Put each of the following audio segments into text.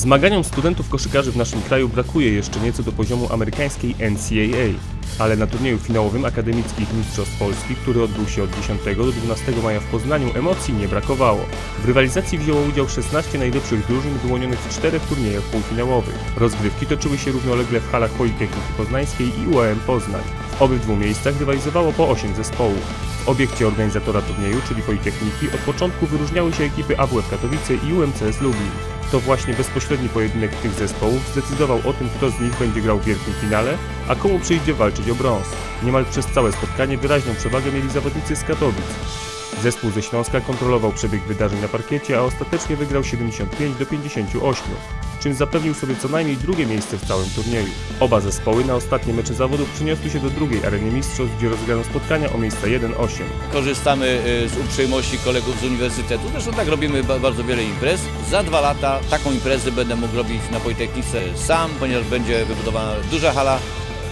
Zmaganiom studentów koszykarzy w naszym kraju brakuje jeszcze nieco do poziomu amerykańskiej NCAA, ale na turnieju finałowym Akademickich Mistrzostw Polski, który odbył się od 10 do 12 maja w Poznaniu, emocji nie brakowało. W rywalizacji wzięło udział 16 najlepszych drużyn wyłonionych w czterech turniejach półfinałowych. Rozgrywki toczyły się równolegle w halach Politechniki Poznańskiej i UAM Poznań. Obydwu miejscach rywalizowało po 8 zespołów. W obiekcie organizatora turnieju, czyli Politechniki, od początku wyróżniały się ekipy AWF Katowice i UMCS Lublin. To właśnie bezpośredni pojedynek tych zespołów zdecydował o tym, kto z nich będzie grał w wielkim finale, a komu przyjdzie walczyć o brąz. Niemal przez całe spotkanie wyraźną przewagę mieli zawodnicy z Katowic. Zespół ze Śląska kontrolował przebieg wydarzeń na parkiecie, a ostatecznie wygrał 75 do 58, czym zapewnił sobie co najmniej drugie miejsce w całym turnieju. Oba zespoły na ostatnie mecze zawodów przeniosły się do drugiej areny mistrzostw, gdzie rozgrano spotkania o miejsca 1-8. Korzystamy y, z uprzejmości kolegów z uniwersytetu. Zresztą tak robimy ba- bardzo wiele imprez. Za dwa lata taką imprezę będę mógł robić na Politechnice sam, ponieważ będzie wybudowana duża hala,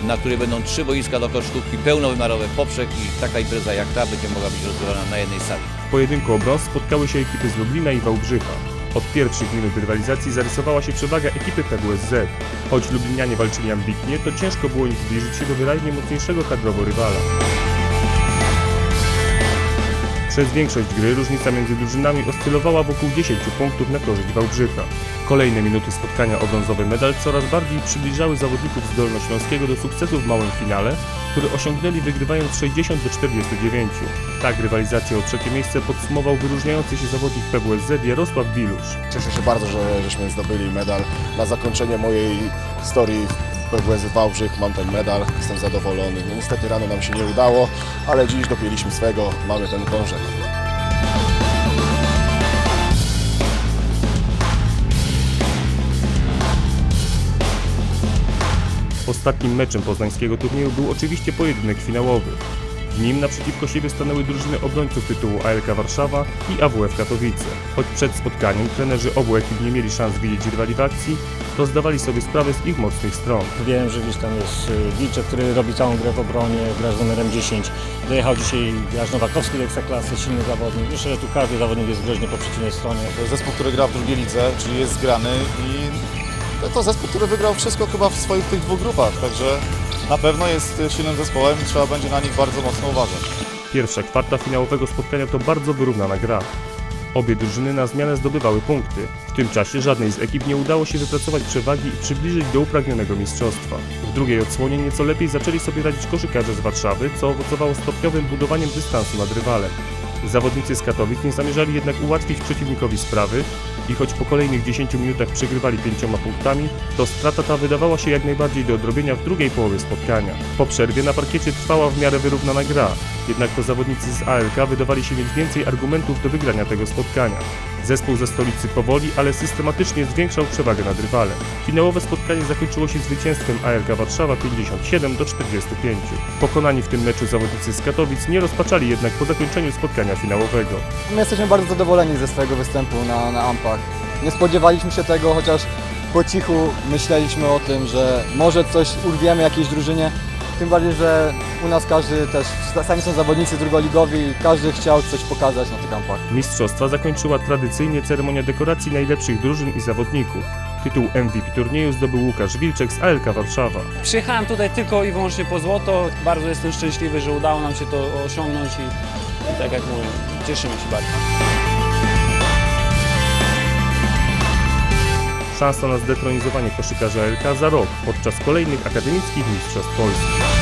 na której będą trzy boiska do kosztówki, pełnowymiarowy poprzek i taka impreza jak ta będzie mogła być rozgrywana na jednej sali. W pojedynku o brąz spotkały się ekipy z Lublina i Wałbrzycha. Od pierwszych minut rywalizacji zarysowała się przewaga ekipy PWSZ. Choć Lublinianie walczyli ambitnie, to ciężko było im zbliżyć się do wyraźnie mocniejszego kadrowo rywala. Przez większość gry różnica między drużynami oscylowała wokół 10 punktów na korzyść Wałbrzycha. Kolejne minuty spotkania o brązowy medal coraz bardziej przybliżały zawodników z Dolnośląskiego do sukcesu w małym finale, który osiągnęli wygrywając 60 do 49. Tak rywalizację o trzecie miejsce podsumował wyróżniający się zawodnik PWSZ Jarosław Wilusz. Cieszę się bardzo, że żeśmy zdobyli medal. Na zakończenie mojej historii PWS Wałbrzych mam ten medal, jestem zadowolony. No, niestety rano nam się nie udało, ale dziś dopięliśmy swego, mamy ten krążek. Ostatnim meczem poznańskiego turnieju był oczywiście pojedynek finałowy. W nim naprzeciwko siebie stanęły drużyny obrońców tytułu ALK Warszawa i AWF Katowice. Choć przed spotkaniem trenerzy obu ekip nie mieli szans widzieć rywali w akcji, to zdawali sobie sprawę z ich mocnych stron. Wiem, że gdzieś tam jest y, Wilczek, który robi całą grę w obronie, gra z numerem 10. Dojechał dzisiaj Jaś Nowakowski do Ekstraklasy, silny zawodnik. Myślę, że tu każdy zawodnik jest groźny po przeciwnej stronie. To jest zespół, który gra w drugiej lidze, czyli jest zgrany i to, to zespół, który wygrał wszystko chyba w swoich tych dwóch grupach, także na pewno jest silnym zespołem i trzeba będzie na nich bardzo mocno uważać. Pierwsza kwarta finałowego spotkania to bardzo wyrównana gra. Obie drużyny na zmianę zdobywały punkty. W tym czasie żadnej z ekip nie udało się wypracować przewagi i przybliżyć do upragnionego mistrzostwa. W drugiej odsłonie nieco lepiej zaczęli sobie radzić koszykarze z Warszawy, co owocowało stopniowym budowaniem dystansu nad rywalem. Zawodnicy z Katowic nie zamierzali jednak ułatwić przeciwnikowi sprawy i choć po kolejnych 10 minutach przegrywali pięcioma punktami, to strata ta wydawała się jak najbardziej do odrobienia w drugiej połowie spotkania. Po przerwie na parkiecie trwała w miarę wyrównana gra, jednak to zawodnicy z ALK wydawali się mieć więcej argumentów do wygrania tego spotkania. Zespół ze stolicy powoli, ale systematycznie zwiększał przewagę nad rywalem. Finałowe spotkanie zakończyło się zwycięstwem ALK Warszawa 57 do 45. Pokonani w tym meczu zawodnicy z Katowic nie rozpaczali jednak po zakończeniu spotkania finałowego. My jesteśmy bardzo zadowoleni ze swojego występu na, na Ampach. Nie spodziewaliśmy się tego, chociaż po cichu myśleliśmy o tym, że może coś urwiemy jakiejś drużynie. Tym bardziej, że u nas każdy też, sami są zawodnicy drugoligowi i każdy chciał coś pokazać na tych Ampach. Mistrzostwa zakończyła tradycyjnie ceremonia dekoracji najlepszych drużyn i zawodników. Tytuł MVP turnieju zdobył Łukasz Wilczek z ALK Warszawa. Przyjechałem tutaj tylko i wyłącznie po złoto. Bardzo jestem szczęśliwy, że udało nam się to osiągnąć i, i tak jak mówię, cieszymy się bardzo. Szansa na zdetronizowanie koszykarza ALK za rok podczas kolejnych akademickich mistrzostw Polski.